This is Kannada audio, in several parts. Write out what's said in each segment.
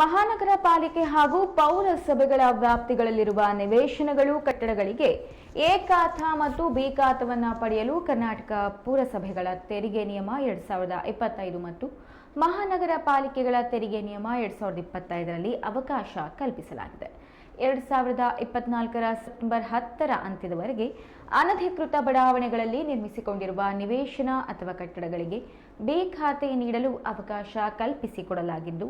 ಮಹಾನಗರ ಪಾಲಿಕೆ ಹಾಗೂ ಪೌರಸಭೆಗಳ ವ್ಯಾಪ್ತಿಗಳಲ್ಲಿರುವ ನಿವೇಶನಗಳು, ಕಟ್ಟಡಗಳಿಗೆ ಎ ಮತ್ತು ಬಿ ಖಾತವನ್ನ ಪಡೆಯಲು ಕರ್ನಾಟಕ ಪುರಸಭೆಗಳ ತೆರಿಗೆ ನಿಯಮ ಎರಡ್ ಸಾವಿರದ ಇಪ್ಪತ್ತೈದು ಮತ್ತು ಮಹಾನಗರ ಪಾಲಿಕೆಗಳ ತೆರಿಗೆ ನಿಯಮ ಎರಡ್ ಸಾವಿರದ ಇಪ್ಪತ್ತೈದರಲ್ಲಿ ಅವಕಾಶ ಕಲ್ಪಿಸಲಾಗಿದೆ. ಎರಡ್ ಸಾವಿರದ ಇಪ್ಪತ್ನಾಲ್ಕರ ಸೆಪ್ಟೆಂಬರ್ ಹತ್ತರ ಅಂತ್ಯದವರೆಗೆ ಅನಧಿಕೃತ ಬಡಾವಣೆಗಳಲ್ಲಿ ನಿರ್ಮಿಸಿಕೊಂಡಿರುವ ನಿವೇಶನ ಅಥವಾ ಕಟ್ಟಡಗಳಿಗೆ ಬಿ ಖಾತೆ ನೀಡಲು ಅವಕಾಶ ಕಲ್ಪಿಸಿಕೊಡಲಾಗಿದ್ದು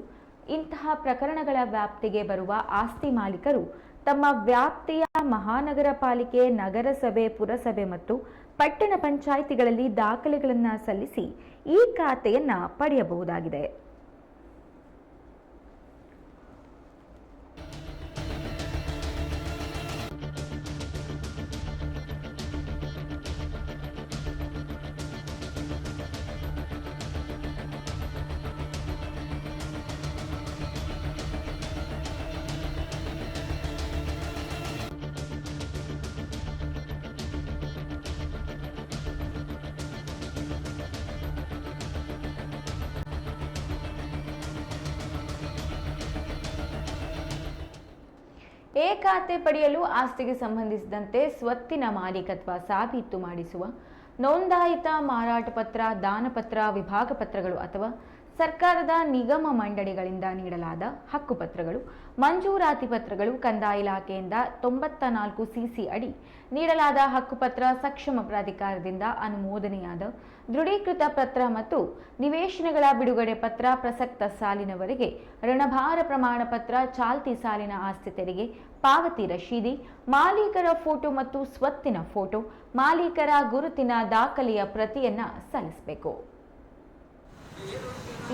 ಇಂತಹ ಪ್ರಕರಣಗಳ ವ್ಯಾಪ್ತಿಗೆ ಬರುವ ಆಸ್ತಿ ಮಾಲೀಕರು ತಮ್ಮ ವ್ಯಾಪ್ತಿಯ ಮಹಾನಗರ ಪಾಲಿಕೆ, ನಗರಸಭೆ, ಪುರಸಭೆ ಮತ್ತು ಪಟ್ಟಣ ಪಂಚಾಯಿತಿಗಳಲ್ಲಿ ದಾಖಲೆಗಳನ್ನು ಸಲ್ಲಿಸಿ ಈ ಖಾತೆಯನ್ನು ಪಡೆಯಬಹುದಾಗಿದೆ. ಎ ಖಾತೆ ಪಡೆಯಲು ಆಸ್ತಿಗೆ ಸಂಬಂಧಿಸಿದಂತೆ ಸ್ವತ್ತಿನ ಮಾಲೀಕತ್ವ ಸಾಬೀತು ಮಾಡಿಸುವ ನೋಂದಾಯಿತ ಮಾರಾಟ ಪತ್ರ ದಾನಪತ್ರ ವಿಭಾಗ ಪತ್ರಗಳು ಅಥವಾ ಸರ್ಕಾರದ ನಿಗಮ ಮಂಡಳಿಗಳಿಂದ ನೀಡಲಾದ ಹಕ್ಕುಪತ್ರಗಳು, ಮಂಜೂರಾತಿ ಪತ್ರಗಳು ಕಂದಾಯ ಇಲಾಖೆಯಿಂದ ತೊಂಬತ್ತ ನಾಲ್ಕು ಸಿಸಿ ಅಡಿ ನೀಡಲಾದ ಹಕ್ಕುಪತ್ರ ಸಕ್ಷಮ ಪ್ರಾಧಿಕಾರದಿಂದ ಅನುಮೋದನೆಯಾದ ದೃಢೀಕೃತ ಪತ್ರ ಮತ್ತು ನಿವೇಶನಗಳ ಬಿಡುಗಡೆ ಪತ್ರ ಪ್ರಸಕ್ತ ಸಾಲಿನವರೆಗೆ ಋಣಭಾರ ಪ್ರಮಾಣ ಪತ್ರ ಚಾಲ್ತಿ ಸಾಲಿನ ಆಸ್ತಿ ತೆರಿಗೆ ಪಾವತಿ ರಶೀದಿ, ಮಾಲೀಕರ ಫೋಟೋ ಮತ್ತು ಸ್ವತ್ತಿನ ಫೋಟೋ, ಮಾಲೀಕರ ಗುರುತಿನ ದಾಖಲೆಯ ಪ್ರತಿಯನ್ನ ಸಲ್ಲಿಸಬೇಕು.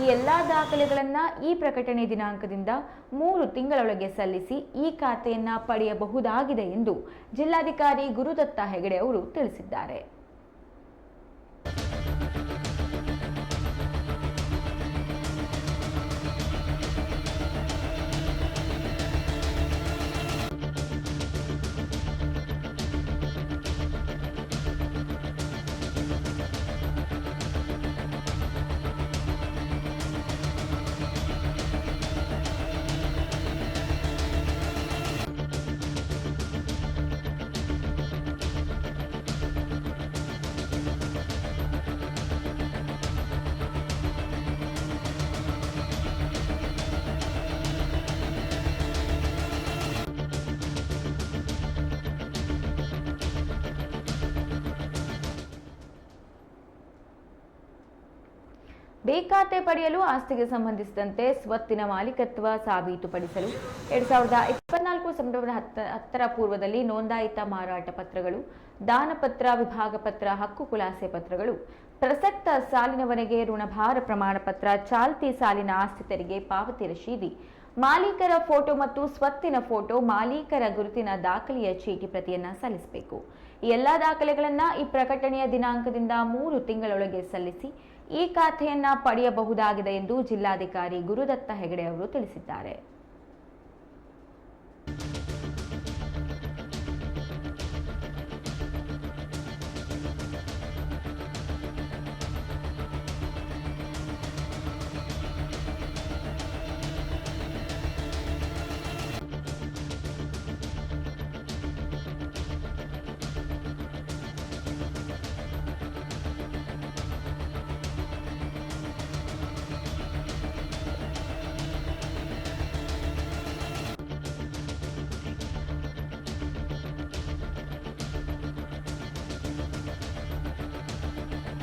ಈ ಎಲ್ಲ ದಾಖಲೆಗಳನ್ನು ಈ ಪ್ರಕಟಣೆ ದಿನಾಂಕದಿಂದ ಮೂರು ತಿಂಗಳೊಳಗೆ ಸಲ್ಲಿಸಿ ಈ ಖಾತೆಯನ್ನು ಪಡೆಯಬಹುದಾಗಿದೆ ಎಂದು ಜಿಲ್ಲಾಧಿಕಾರಿ ಗುರುದತ್ತ ಹೆಗಡೆ ಅವರು ತಿಳಿಸಿದ್ದಾರೆ. ಬಿ ಖಾತೆ ಪಡೆಯಲು ಆಸ್ತಿಗೆ ಸಂಬಂಧಿಸಿದಂತೆ ಸ್ವತ್ತಿನ ಮಾಲೀಕತ್ವ ಸಾಬೀತುಪಡಿಸಲು ಎರಡ್ ಸಾವಿರದ ಇಪ್ಪತ್ನಾಲ್ಕು ಸೆಪ್ಟೆಂಬರ್ ಹತ್ತ, ಹತ್ತರ ಪೂರ್ವದಲ್ಲಿ ನೋಂದಾಯಿತ ಮಾರಾಟ ಪತ್ರಗಳು ದಾನಪತ್ರ ವಿಭಾಗ ಪತ್ರ, ಹಕ್ಕು ಖುಲಾಸೆ ಪತ್ರಗಳು, ಪ್ರಸಕ್ತ ಸಾಲಿನವರೆಗೆ ಋಣಭಾರ ಪ್ರಮಾಣ ಪತ್ರ, ಚಾಲ್ತಿ ಸಾಲಿನ ಆಸ್ತಿ ತೆರಿಗೆ, ಪಾವತಿ ರಶೀದಿ ಮಾಲೀಕರ ಫೋಟೋ ಮತ್ತು ಸ್ವತ್ತಿನ ಫೋಟೋ ಮಾಲೀಕರ ಗುರುತಿನ ದಾಖಲೆಯ ಚೀಟಿ ಪ್ರತಿಯನ್ನ ಸಲ್ಲಿಸಬೇಕು. ಈ ಎಲ್ಲಾ ದಾಖಲೆಗಳನ್ನ ಈ ಪ್ರಕಟಣೆಯ ದಿನಾಂಕದಿಂದ ಮೂರು ತಿಂಗಳೊಳಗೆ ಸಲ್ಲಿಸಿ ಈ ಖಾತೆಯನ್ನ ಪಡೆಯಬಹುದಾಗಿದೆ ಎಂದು ಜಿಲ್ಲಾಧಿಕಾರಿ ಗುರುದತ್ತ ಹೆಗಡೆ ಅವರು ತಿಳಿಸಿದ್ದಾರೆ.